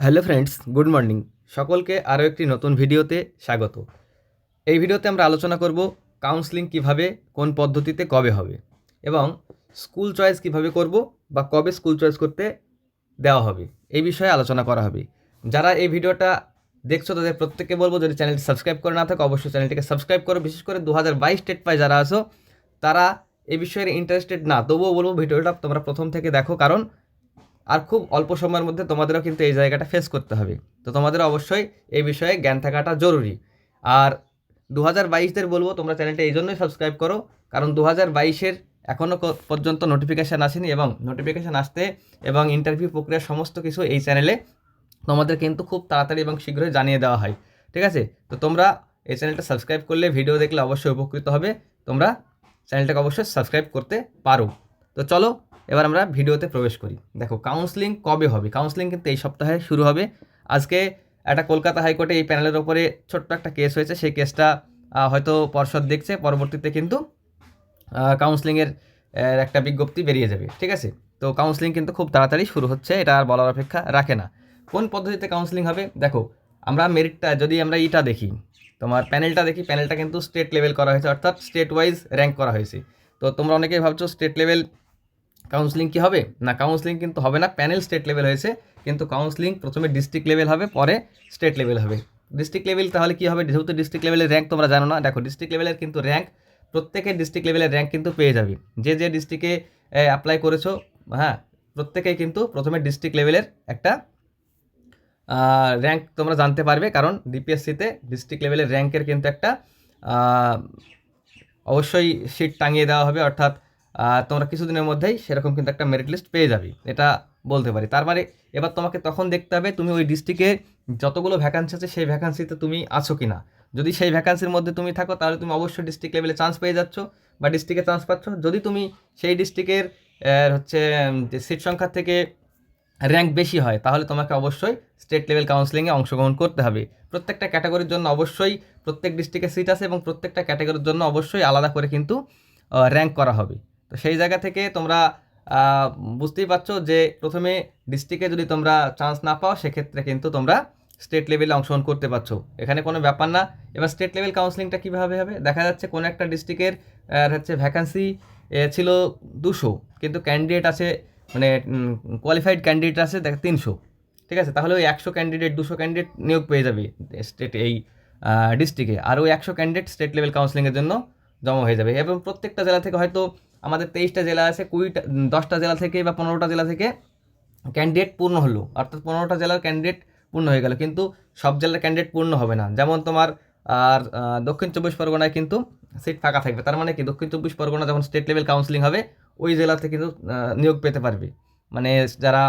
Hello friends, good morning. সকলকে আরও একটি নতুন ভিডিওতে স্বাগত। এই ভিডিওতে আমরা আলোচনা করব কাউন্সেলিং কীভাবে, কোন পদ্ধতিতে কবে হবে এবং স্কুল চয়েস কীভাবে করব বা কবে স্কুল চয়েস করতে দেওয়া হবে, এই বিষয়ে আলোচনা করা হবে। যারা এই ভিডিওটা দেখছ, তাদের প্রত্যেককে বলব যদি চ্যানেলটি সাবস্ক্রাইব করে না থাকো, অবশ্যই চ্যানেলটিকে সাবস্ক্রাইব করো। বিশেষ করে দু হাজার বাইশ স্টেট পাই যারা আছো, তারা এই বিষয়ে ইন্টারেস্টেড না, তবুও বলব ভিডিওটা তোমরা প্রথম থেকে দেখো। কারণ আর খুব অল্প সময়ের মধ্যে তোমাদেরও কিন্তু এই জায়গাটা ফেস করতে হবে। তো তোমাদের অবশ্যই এই বিষয়ে জ্ঞান থাকাটা জরুরি। আর দু হাজার বাইশদের বলব, তোমরা চ্যানেলটা এই জন্যই সাবস্ক্রাইব করো, কারণ দু হাজার বাইশের এখনও পর্যন্ত নোটিফিকেশান আসেনি এবং নোটিফিকেশান আসতে এবং ইন্টারভিউ প্রক্রিয়ার সমস্ত কিছু এই চ্যানেলে তোমাদের কিন্তু খুব তাড়াতাড়ি এবং শীঘ্রই জানিয়ে দেওয়া হয়। ঠিক আছে? তো তোমরা এই চ্যানেলটা সাবস্ক্রাইব করলে ভিডিও দেখলে অবশ্যই উপকৃত হবে। তোমরা চ্যানেলটাকে অবশ্যই সাবস্ক্রাইব করতে পারো। তো চলো এবার আমরা ভিডিওতে প্রবেশ করি। দেখো কাউন্সেলিং কবে হবে? কাউন্সেলিং কিন্তু এই সপ্তাহে শুরু হবে। আজকে একটা কলকাতা হাইকোর্টে এই প্যানেলের ওপরে ছোট্ট একটা কেস হয়েছে। সেই কেসটা হয়তো পর্ষদ দেখছে, পরবর্তীতে কিন্তু কাউন্সেলিংয়ের একটা বিজ্ঞপ্তি বেরিয়ে যাবে। ঠিক আছে? তো কাউন্সেলিং কিন্তু খুব তাড়াতাড়ি শুরু হচ্ছে, এটা আর বলার অপেক্ষা রাখে না। কোন পদ্ধতিতে কাউন্সেলিং হবে? দেখো, আমরা মেরিটটা যদি আমরা ইটা দেখি, তোমার প্যানেলটা দেখি প্যানেলটা কিন্তু স্টেট লেভেল করা হয়েছে, অর্থাৎ স্টেট ওয়াইজ র্যাঙ্ক করা হয়েছে। তো তোমরা অনেকেই ভাবছ স্টেট লেভেল কাউন্সেলিং কি হবে? না কাউন্সিলিং কিন্তু হবে না প্যানেল স্টেট লেভেল হয়েছে, কিন্তু কাউন্সিলিং প্রথমে ডিস্ট্রিক্ট লেভেল হবে, পরে স্টেট লেভেল হবে। ডিস্ট্রিক্ট লেভেল তাহলে কি হবে? যেহেতু ডিস্ট্রিক্ট লেভেলের র্যাঙ্ক তোমরা জানো না, দেখো ডিস্ট্রিক্ট লেভেলের কিন্তু র্যাঙ্ক প্রত্যেকের ডিস্ট্রিক্ট লেভেলের র্যাঙ্ক কিন্তু পেয়ে যাবে। যে যে ডিস্ট্রিক্টে অ্যাপ্লাই করেছ হ্যাঁ প্রত্যেকেই কিন্তু প্রথমে ডিস্ট্রিক্ট লেভেলের একটা র্যাঙ্ক তোমরা জানতে পারবে, কারণ ডিপিএসসিতে ডিস্ট্রিক্ট লেভেলের র্যাঙ্কের কিন্তু একটা অবশ্যই সিট টাঙিয়ে দেওয়া হবে, অর্থাৎ তোমরা কিছুদিনের মধ্যেই সেরকম কিন্তু একটা মেরিট লিস্ট পেয়ে যাবে, এটা বলতে পারি। তার মানে এবার তোমাকে তখন দেখতে হবে তুমি ওই ডিস্ট্রিক্টে যতগুলো ভ্যাকান্সি আছে সেই ভ্যাকান্সিতে তুমি আছো কি না যদি সেই ভ্যাকান্সির মধ্যে তুমি থাকো, তাহলে তুমি অবশ্যই ডিস্ট্রিক্ট লেভেলে চান্স পেয়ে যাচ্ছ বা ডিস্ট্রিক্টে চান্স পাচ্ছ। যদি তুমি সেই ডিস্ট্রিক্টের হচ্ছে, যে সিট সংখ্যা থেকে র্যাঙ্ক বেশি হয়, তাহলে তোমাকে অবশ্যই স্টেট লেভেল কাউন্সিলিংয়ে অংশগ্রহণ করতে হবে। প্রত্যেকটা ক্যাটাগরির জন্য অবশ্যই প্রত্যেক ডিস্ট্রিক্টে সিট আছে এবং প্রত্যেকটা ক্যাটাগরির জন্য অবশ্যই আলাদা করে কিন্তু র্যাঙ্ক করা হবে। তো সেই জায়গা থেকে তোমরা বুঝতেই পারছ যে প্রথমে ডিস্ট্রিক্টে যদি তোমরা চান্স না পাও, সেক্ষেত্রে কিন্তু তোমরা স্টেট লেভেলে অংশগ্রহণ করতে পারছ। এখানে কোনো ব্যাপার না। এবার স্টেট লেভেল কাউন্সিলিংটা কীভাবে হবে? দেখা যাচ্ছে কোনো একটা ডিস্ট্রিক্টের হচ্ছে ভ্যাকান্সি ছিল দুশো, কিন্তু ক্যান্ডিডেট আছে মানে কোয়ালিফাইড ক্যান্ডিডেট আছে, দেখ, তিনশো। ঠিক আছে? তাহলে ওই একশো ক্যান্ডিডেট দুশো ক্যান্ডিডেট নিয়োগ পেয়ে যাবে স্টেট এই ডিস্ট্রিক্টে আর ওই একশো ক্যান্ডিডেট স্টেট লেভেল কাউন্সিলিংয়ের জন্য জমা হয়ে যাবে। এবং প্রত্যেকটা জেলা থেকে হয়তো আমাদের তেইশটা জেলা আছে, কুড়িটা দশটা জেলা থেকে বা পনেরোটা জেলা থেকে ক্যান্ডিডেট পূর্ণ হলো। অর্থাৎ পনেরোটা জেলার ক্যান্ডিডেট পূর্ণ হয়ে গেল। কিন্তু সব জেলার ক্যান্ডিডেট পূর্ণ হবে না। যেমন তোমার, আর দক্ষিণ চব্বিশ পরগনায় কিন্তু সিট ফাঁকা থাকবে। তার মানে কি? দক্ষিণ চব্বিশ পরগনা যখন স্টেট লেভেল কাউন্সিলিং হবে, ওই জেলাতে কিন্তু নিয়োগ পেতে পারবে। মানে যারা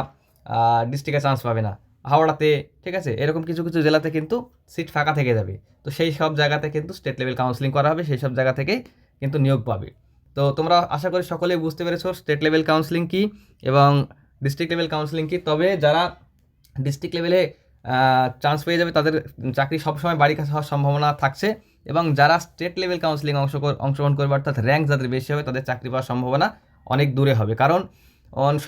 ডিস্ট্রিক্টে চান্স পাবে না। হাওড়াতে, ঠিক আছে? এরকম কিছু কিছু জেলাতে কিন্তু সিট ফাঁকা থেকে যাবে। তো সেই সব জায়গাতে কিন্তু স্টেট লেভেল কাউন্সিলিং করা হবে। সেই সব জায়গা থেকেই কিন্তু নিয়োগ পাবে। তো তোমরা আশা করি সকলেই বুঝতে পেরেছ স্টেট লেভেল কাউন্সিলিং কী এবং ডিস্ট্রিক্ট লেভেল কাউন্সিলিং কী। তবে যারা ডিস্ট্রিক্ট লেভেলে চান্স পেয়ে যাবে, তাদের চাকরি সবসময় বাড়ি কাছে হওয়ার সম্ভাবনা থাকছে এবং যারা স্টেট লেভেল কাউন্সিলিং অংশ অংশগ্রহণ করবে, অর্থাৎ র্যাঙ্ক যাদের বেশি হবে, তাদের চাকরি পাওয়ার সম্ভাবনা অনেক দূরে হবে। কারণ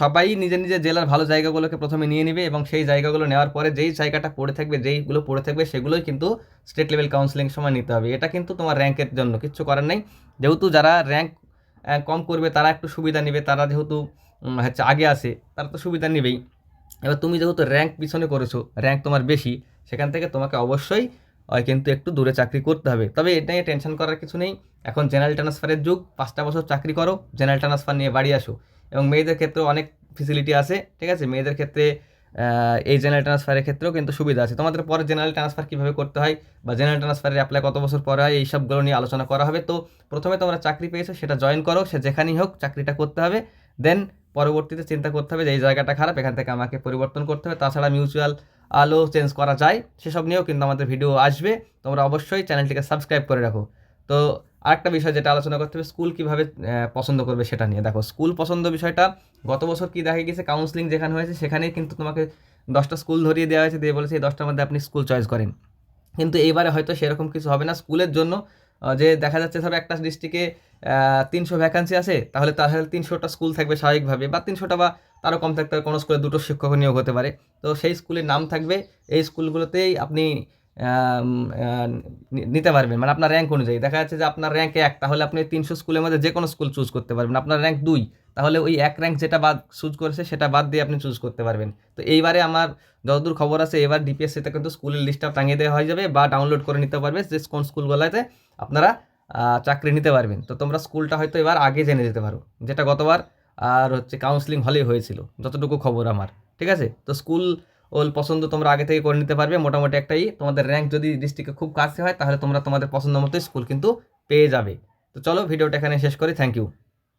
সবাই নিজের নিজের জেলার ভালো জায়গাগুলোকে প্রথমে নিয়ে নেবে এবং সেই জায়গাগুলো নেওয়ার পরে যেই জায়গাটা পড়ে থাকবে, যেইগুলো পড়ে থাকবে, সেগুলোই কিন্তু স্টেট লেভেল কাউন্সিলিং সময় নিতে হবে। এটা কিন্তু তোমার র্যাঙ্কের জন্য, কিচ্ছু করার নেই। যেহেতু যারা র্যাঙ্ক কম করবে, তারা একটু সুবিধা নেবে, তারা যেহেতু হচ্ছে আগে আসে তারা তো সুবিধা নেবেই। এবার তুমি যেহেতু র্যাঙ্ক পিছনে করেছ র্যাঙ্ক তোমার বেশি, সেখান থেকে তোমাকে অবশ্যই কিন্তু একটু দূরে চাকরি করতে হবে। তবে এটা নিয়ে টেনশন করার কিছু নেই। এখন জেনারেল ট্রান্সফারের যুগ, পাঁচটা বছর চাকরি করো জেনারেল ট্রান্সফার নিয়ে বাড়ি আসো। এবং মেয়েদের ক্ষেত্রেও অনেক ফেসিলিটি আছে, ঠিক আছে? মেয়েদের ক্ষেত্রে এই জেনারেল ট্রান্সফারের ক্ষেত্রেও কিন্তু সুবিধা আছে। তোমাদের পরে জেনারেল ট্রান্সফার কীভাবে করতে হয় বা জেনারেল ট্রান্সফারের অ্যাপ্লাই কত বছর পরে হয় এই সবগুলো নিয়ে আলোচনা করা হবে। তো প্রথমে তোমরা চাকরি পেয়েছ, সেটা জয়েন করো, সে যেখানেই হোক চাকরিটা করতে হবে। দেন পরবর্তীতে চিন্তা করতে হবে যে এই জায়গাটা খারাপ, এখান থেকে আমাকে পরিবর্তন করতে হবে। তাছাড়া মিউচুয়াল আলো চেঞ্জ করা যায়, সেসব নিয়েও কিন্তু আমাদের ভিডিও আসবে। তোমরা অবশ্যই চ্যানেলটিকে সাবস্ক্রাইব করে রাখো। তো আরেকটা বিষয় যেটা আলোচনা করতে হবে, স্কুল কীভাবে পছন্দ করবে সেটা নিয়ে। দেখো, স্কুল পছন্দ বিষয়টা গত বছর কি দেখা গেছে কাউন্সিলিং যেখানে হয়েছে, সেখানেই কিন্তু তোমাকে দশটা স্কুল ধরিয়ে দেওয়া হয়েছে, দিয়ে বলেছে এই দশটার মধ্যে আপনি স্কুল চয়েস করেন। কিন্তু এইবারে হয়তো সেরকম কিছু হবে না। স্কুলের জন্য যে দেখা যাচ্ছে ধরো একটা ডিস্ট্রিক্টে তিনশো ভ্যাকান্সি আছে, তাহলে তাহলে তিনশোটা স্কুল থাকবে স্বাভাবিকভাবে, বা তিনশোটা বা তারও কম থাকতে পারে, কোনো স্কুলে দুটো শিক্ষক নিয়োগ হতে পারে। তো সেই স্কুলের নাম থাকবে, এই স্কুলগুলোতেই আপনি নিতে পারবেন। মানে আপনার র্যাঙ্ক অনুযায়ী। দেখা যাচ্ছে যে আপনার র্যাঙ্ক এক, তাহলে আপনি তিনশো স্কুলের মধ্যে যে কোনো স্কুল চুজ করতে পারবেন। আপনার র্যাঙ্ক দুই, তাহলে ওই এক র্যাঙ্ক যেটা বাদ চুজ করেছে, সেটা বাদ দিয়ে আপনি চুজ করতে পারবেন। তো এইবারে আমার যতদূর খবর আছে, এবার ডিপিএসসিতে কিন্তু স্কুলের লিস্টটা টাঙিয়ে দেওয়া হয়ে যাবে বা ডাউনলোড করে নিতে পারবে, যে কোন স্কুলগুলোতে আপনারা চাকরি নিতে পারবেন। তো তোমরা স্কুলটা হয়তো এবার আগে জেনে যেতে পারো। যেটা গতবার আর হচ্ছে কাউন্সিলিং হলেই হয়েছিল, যতটুকু খবর আমার। ঠিক আছে? তো স্কুল ওল পছন্দ তোমরা আগে থেকে করে নিতে পারবে। মোটামুটি একটাই। তোমাদের র্যাঙ্ক যদি ডিস্ট্রিক্টে খুব কাছে হয়, তাহলে তোমরা তোমাদের পছন্দ মতো স্কুল কিন্তু পেয়ে যাবে। তো চলো, ভিডিওটা এখানে শেষ করি। Thank you